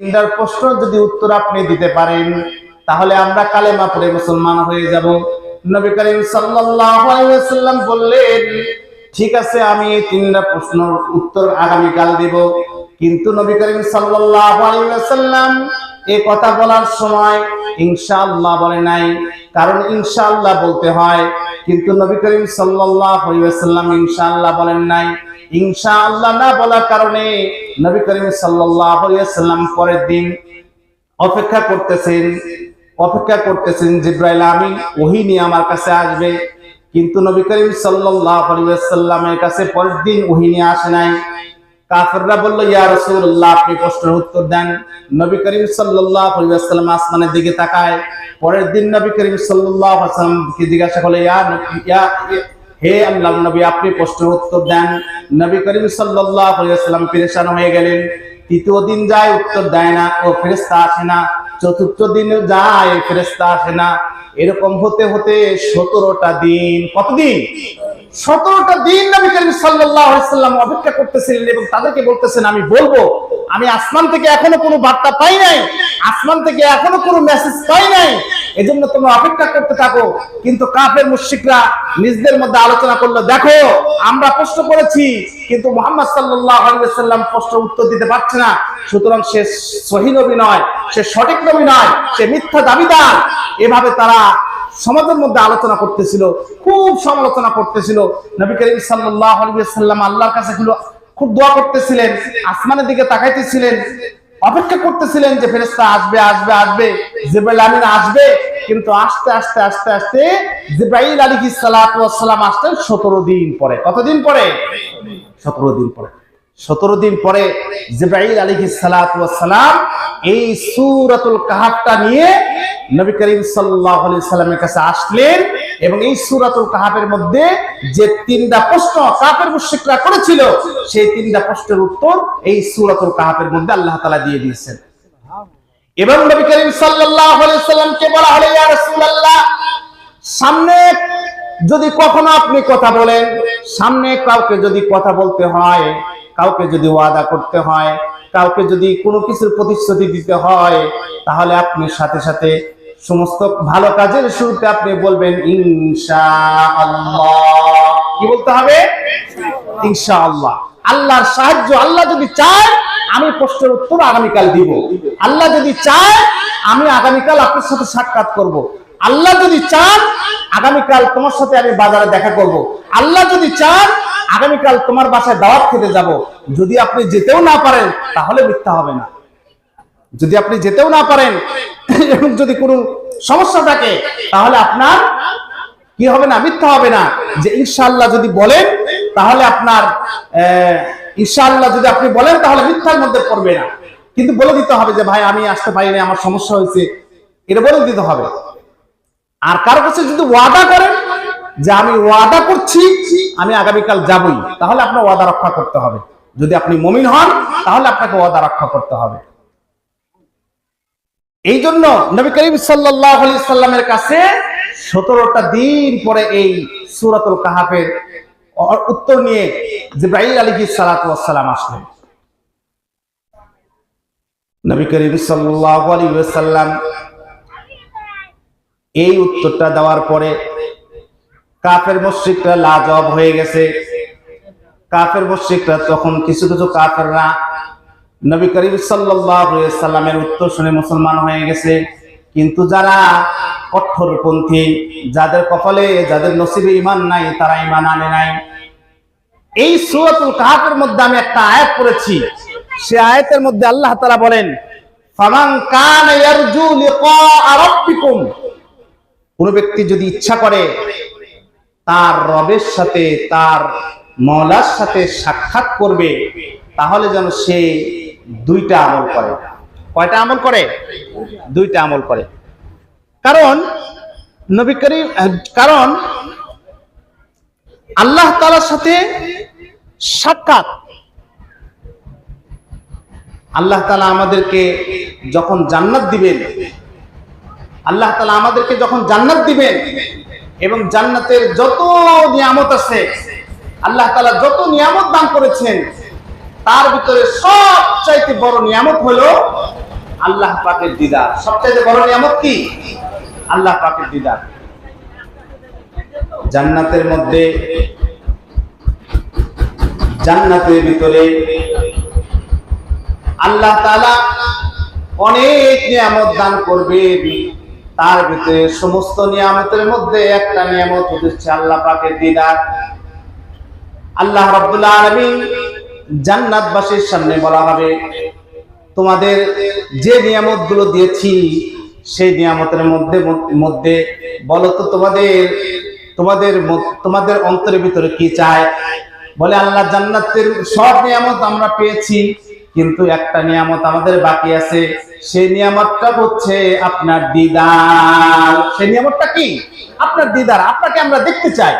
তিনটার প্রশ্ন যদি উত্তর আপনি দিতে পারেন, তাহলে আমরা কালেমা পড়ে মুসলমান হয়ে যাব। নবী করিম আলাইহি বললেন, ঠিক আছে, আমি এই তিনটা প্রশ্নের উত্তর আগামী কাল দেব। কিন্তু নবী করিম আলাইহি ওয়াসাল্লাম কথা বলার সময় ইনশাআল্লাহ বলে নাই, কারণ ইনশাআল্লাহ বলতে হয়। কিন্তু নবী করিম ওয়াসাল্লাম ইনশাআল্লাহ বলেন নাই। ইনশাআল্লাহ না বলার কারণে নবী করিম সাল্লাল্লাহু আলাইহি ওয়াসাল্লাম পরের দিন অপেক্ষা করতেছেন অপেক্ষা করতেছেন জিব্রাইল আমিন, ওহি নিয়ে আমার কাছে আসবে। কিন্তু নবী করিম সাল্লাল্লাহু আলাইহি ওয়াসাল্লামের কাছে পরের দিন ওহি নিয়ে আসে নাই। কাফেররা বলল, ইয়া রাসূলুল্লাহ, আপনি প্রশ্নের উত্তর দেন। নবী করিম সাল্লাল্লাহু আলাইহি ওয়াসাল্লাম আসমানের দিকে তাকায়। পরের দিন নবী করিম সাল্লাল্লাহু আলাইহি জিজ্ঞাসা করলে ইয়া হে আল্লাহর নবী, আপনি প্রশ্নের উত্তর দেন। নবী করিম ওয়াসাল্লাম পেরেশান হয়ে গেলেন। তৃতীয় দিন যায়, উত্তর দেয় না, ও ফেরেশতা আসে না। চতুর্থ দিন যায়, ফেরেশতা আসে না। এরকম হতে হতে সতেরোটা দিন কতদিন সতেরোটা দিন নবী করিম সাল্লাম অপেক্ষা করতেছিলেন এবং তাদেরকে বলতেছেন, আমি বলব, আমি আসমান থেকে এখনও কোনো বার্তা পাই নাই। আসমান থেকে এখনও কোনো মেসেজ পাই নাই। এজন্য তোমরা অপেক্ষা করতে থাকো। কিন্তু কাফের মুশরিকরা নিজেদের মধ্যে আলোচনা করল, দেখো, আমরা প্রশ্ন করেছি, কিন্তু মোহাম্মদ সাল্লাল্লাহু আলাইহি প্রশ্ন উত্তর দিতে পারছে না। সুতরাং সে সহি নবী নয়, সে সঠিক নবী নয়, সে মিথ্যা দাবিদার। এভাবে তারা সমাজের মধ্যে আলোচনা করতেছিল, খুব সমালোচনা করতেছিল। নবী করিম সাল্লাল্লাহু আলাইহি ওয়াসাল্লাম আল্লাহর কাছে খুব দোয়া করতেছিলেন, আসমানের দিকে তাকাইতেছিলেন। অপেক্ষা করতেছিলেন যে ফেরেস্তা আসবে আসবে আসবে। জিব্রাইল আমিন আসবে, কিন্তু আস্তে আস্তে আস্তে আস্তে জিব্রাইল আলী সালাম আসতেন 17 দিন পরে। কতদিন পরে? 17 দিন পরে। সতেরো দিন পরে সালাতু ওয়াস সালাম এই সূরাতুল কাহাফটা নিয়ে নবী করিম সাল্লামের কাছে আসলেন এবং এই সূরাতুল কাহাফের মধ্যে যে তিনটা প্রশ্ন কাফের মুশরিকরা করেছিল, সেই তিনটা প্রশ্নের উত্তর এই সূরাতুল কাহাফের মধ্যে আল্লাহ তালা দিয়ে দিয়েছেন। এবং নবী করিম সাল্লামকে বলা হলে সামনে যদি কখনো আপনি কথা বলেন, সামনে কাউকে যদি কথা বলতে হয় কাউকে যদি ওয়াদা করতে হয়, কাউকে যদি কোনো কিছুর প্রতিশ্রুতি দিতে হয়, তাহলে আপনি সাথে সাথে সমস্ত ভালো কাজের শুরুতে আপনি বলবেন, ইনশাআল্লাহ কি বলতে হবে ইনশাআল্লাহ আল্লাহর সাহায্য আল্লাহ যদি চায়, আমি প্রশ্নের উত্তর আগামীকাল দিব আল্লাহ যদি চায়, আমি আগামীকাল আপনার সাথে সাক্ষাৎ করব। আল্লাহ যদি চান, আগামীকাল তোমার সাথে আমি বাজারে দেখা করব। আল্লাহ যদি চান আগামীকাল তোমার বাসায় দাওয়াত খেতে যাব। যদি আপনি যেতেও না পারেন তাহলে মিথ্যা হবে না। যদি আপনি যেতেও না পারেন এবং যদি কোনো সমস্যা থাকে তাহলে আপনার কি হবে না মিথ্যা হবে না। যে ইনশাআল্লাহ যদি বলেন তাহলে আপনার আহ, ইনশাআল্লাহ যদি আপনি বলেন তাহলে মিথ্যার মধ্যে পড়বে না। কিন্তু বলে দিতে হবে যে ভাই আমি আসতে পারিনি আমার সমস্যা হয়েছে। এটা বলে দিতে হবে। আর কারও কাছে যদি ওয়াদা করেন যে আমি ওয়াদা করছি, আমি আগামীকাল যাবই। তাহলে আপনার ওয়াদা রক্ষা করতে হবে। যদি আপনি মমিন হন, তাহলে আপনাকে ওয়াদা রক্ষা করতে হবে। এই জন্য নবী করিম সাল্লামের কাছে সতেরোটা দিন পরে এই সুরাতুল কাহাফের উত্তর নিয়ে জিব্রাইল আলাইহিস সালাতু ওয়াস সালাম আসলেন। নবী করিম সাল্লাল্লাহু আলাইহি ওয়াসাল্লাম এই উত্তরটা দেওয়ার পরে কাফের মুশরিকরা লাজবাব হয়ে গেছে। কাফের মুশরিকরা তখন কিছু কিছু কাফেররা নবী করিম সাল্লামের উত্তর শুনে মুসলমান হয়ে গেছে। কিন্তু যারা কঠোরপন্থী, যাদের কপালে, যাদের নসিবে ইমান নাই, তারা ইমান আনে নাই। এই সূরাতুল কাহাফের মধ্যে আমি একটা আয়াত পড়েছি। সে আয়াতের মধ্যে আল্লাহ তারা বলেন কোন ব্যক্তি যদি ইচ্ছা করে তার রবের সাথে, তার মলার সাথে সাক্ষাৎ করবে, তাহলে যেন সে দুইটা আমল করে। কয়টা আমল করে? দুইটা আমল করে। কারণ, নবী করিম কারণ আল্লাহ তালার সাথে সাক্ষাৎ। আল্লাহ তালা আমাদেরকে যখন জান্নাত দিবেন, আল্লাহ তালা আমাদেরকে যখন জান্নাত দিবেন এবং জান্নাতের যত নিয়ামত আছে, আল্লাহ তালা যত নিয়ামত দান করেছেন, তার ভিতরে সবচাইতে বড় নিয়ামত হলো আল্লাহ পাকের দিদার। সবচেয়ে বড় নিয়ামত কি? আল্লাহ পাকের দিদার। জান্নাতের মধ্যে, জান্নাতের ভিতরে আল্লাহ তালা অনেক নিয়ামত দান করবেন। তার ভিতরে সমস্ত নিয়ামতের মধ্যে একটা নিয়ামত হচ্ছে আল্লাহ পাকের দিদার। আল্লাহ রাব্বুল আলামিন জান্নাতবাসীর সামনে বলা হবে, তোমাদের যে নিয়ামতগুলো দিয়েছি, সেই নিয়ামতের মধ্যে মধ্যে বলো তো তোমাদের তোমাদের তোমাদের অন্তরের ভিতরে কি চায়? বলে আল্লাহ জান্নাতের সব নিয়ামত আমরা পেয়েছি। কিন্তু একটা নিয়ামত আমাদের বাকি আছে। সেই নিয়ামতটা হচ্ছে আপনার দিদার। সেই নিয়ামতটা কি? আপনার দিদার, আপনাকে আমরা দেখতে চাই।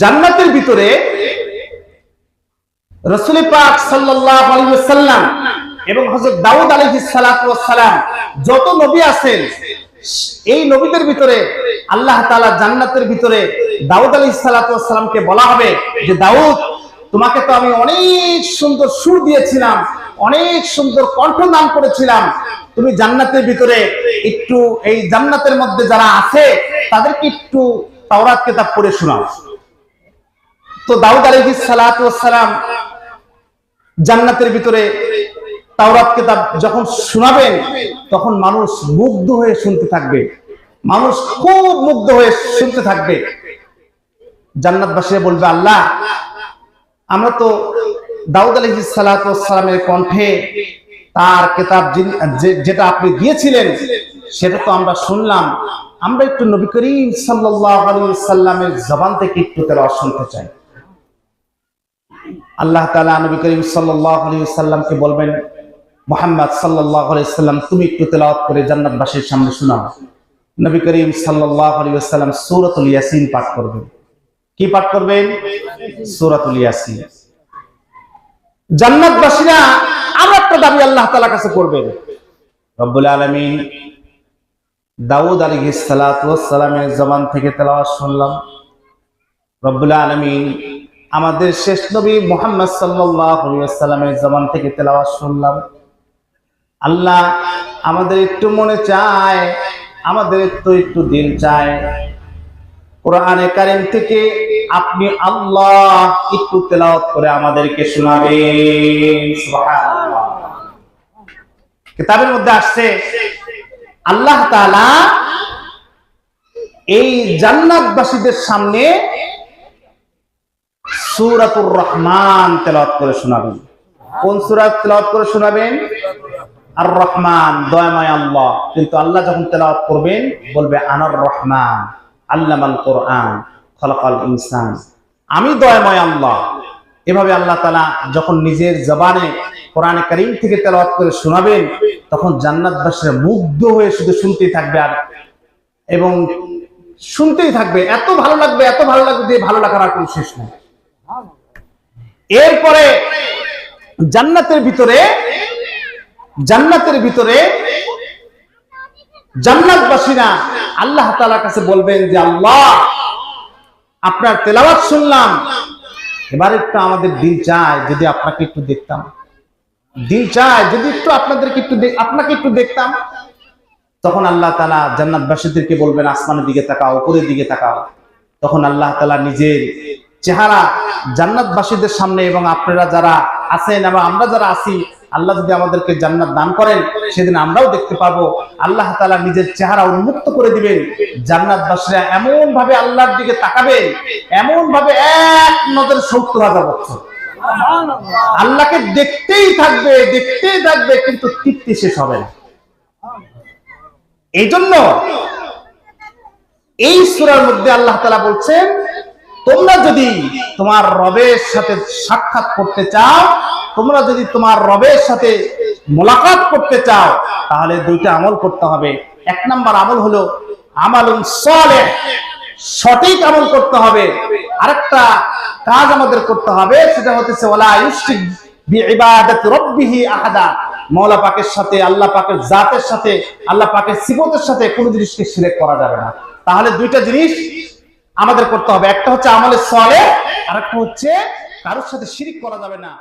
জান্নাতের ভিতরে রসুল পাক আলাইহি এবং হযরত দাউদ সালাতু সালাম যত নবী আছেন, এই নবীদের ভিতরে আল্লাহ জান্নাতের ভিতরে দাউদ আলাইহিস সালাতু ওয়াস সালামকে বলা হবে যে, দাউদ, তোমাকে তো আমি অনেক সুন্দর সুর দিয়েছিলাম, অনেক সুন্দর কণ্ঠ দান করেছিলাম। তুমি জান্নাতের ভিতরে একটু এই জান্নাতের মধ্যে যারা আছে, তাদেরকে একটু তাওরাত কিতাব পড়ে শোনাও। তো দাউদ আলাইহিস সালাতু ওয়াস সালাম জান্নাতের ভিতরে তাওরাত কিতাব যখন শোনাবেন, তখন মানুষ মুগ্ধ হয়ে শুনতে থাকবে। মানুষ খুব মুগ্ধ হয়ে শুনতে থাকবে। জান্নাতবাসীরা বলবে, আল্লাহ, আমরা তো দাউদ আলাইহিস সালাতু ওয়াস সালামের কণ্ঠে তার কিতাব যেটা আপনি দিয়েছিলেন, সেটা তো আমরা শুনলাম। আমরা একটু নবী করিম সাল্লামের জবান থেকে একটু তেলাওয়াত শুনতে চাই। আল্লাহ তাআলা নবী করিম সাল্লামকে বলবেন, মোহাম্মদ সাল্লাম তুমি একটু তেলাওয়াত করে জান্নাতবাসীর সামনে শোনাও। নবী করিম সাল্লাম সূরাতুল ইয়াসিন পাঠ করবেন। কি পাঠ করবেন? সূরাতুল ইয়াসিন। জান্নাতবাসীরা আরও একটা দাবি আল্লাহ তাআলার কাছে করবেন। রব্বুল আলামিন দাউদ আলাইহিস সালাতু ওয়াস সালামের জবান থেকে তেলাওয়াত শুনলাম। রব্বুল আলামিন আমাদের শেষ নবী মুহাম্মদ সাল্লাল্লাহু আলাইহি ওয়াসাল্লামের জবান থেকে তেলাওয়াত শুনলাম। আল্লাহ আমাদের একটু মনে চায় আমাদের তো একটু দিল চায়। কোরআনে কারিম থেকে আপনি আল্লাহ একটু তেলাওয়াত করে আমাদেরকে শোনাবেন। কিতাবের মধ্যে আসছে, আল্লাহ তাআলা এই জান্নাতবাসীদের সামনে সূরাতুর রহমান তেলাওয়াত করে শোনাবেন। কোন সূরা তেলাওয়াত করে শোনাবেন? আর রহমান, দয়াময় আল্লাহ। কিন্তু আল্লাহ যখন তেলাওয়াত করবেন, বলবে আনার রহমান। আল্লামাল কোরআন, খলাকাল ইনসান। আমি দয়াময় আল্লাহ। এভাবে আল্লাহ তাআলা যখন নিজের জবানে কোরআনে কারীম থেকে তেলাওয়াত করে শোনাবেন, তখন জান্নাতবাসীরা মুগ্ধ হয়ে শুধু শুনতেই থাকবে আর এবং শুনতেই থাকবে, এত ভালো লাগবে, এত ভালো লাগবে যে ভালো লাগার আর কোনো শেষ নেই। এরপরে জান্নাতের ভিতরে জান্নাতের ভিতরে জান্নাতবাসীরা আল্লাহ তাআলার কাছে বলবেন যে, আল্লাহ, আপনার তেলাওয়াত শুনলাম। এবার একটু আমাদের দিল চায় যদি আপনাকে একটু দেখতাম। দিল চায় যদি একটু আপনাদেরকে একটু আপনাকে একটু দেখতাম। তখন আল্লাহ তালা জান্নাতবাসীদেরকে বলবেন, আসমানের দিকে তাকাও, উপরের দিকে তাকাও। তখন আল্লাহ তালা নিজের চেহারা জান্নাতবাসীদের সামনে এবং আপনারা যারা আছেন এবং আমরা যারা আছি আল্লাহ যদি আমাদেরকে জান্নাত দান করেন, সেদিন আমরাও দেখতে পাবো। আল্লাহ তাআলা নিজের চেহারা উন্মুক্ত করে দিবেন। জান্নাতবাসীরা এমন ভাবে আল্লাহর দিকে তাকাবেন এমন ভাবে এক নজর সত্তর হাজার বছর আল্লাহকে দেখতেই থাকবে দেখতেই থাকবে, কিন্তু তৃপ্তি শেষ হবে না। এই জন্য এই সূরার মধ্যে আল্লাহ তালা বলছেন তোমরা যদি তোমার রবের সাথে সাক্ষাৎ করতে চাও, তোমরা যদি তোমার রবের সাথে মোলাকাত করতে চাও, তাহলে দুইটা আমল করতে হবে। এক নাম্বার আমল হলো আমালুন সলে সঠিক আমল করতে হবে। আরেকটা কাজ আমাদের করতে হবে, সেটা হচ্ছে আহাদা। মওলা পাকের সাথে, আল্লাহ পাকের জাতের সাথে, আল্লাহ পাকের সিফতের সাথে কোনো জিনিসকে সিলেক্ট করা যাবে না। তাহলে দুইটা জিনিস আমাদের করতে হবে। একটা হচ্ছে আমলের সলে আর একটা হচ্ছে কারোর সাথে শিরিক করা যাবে না।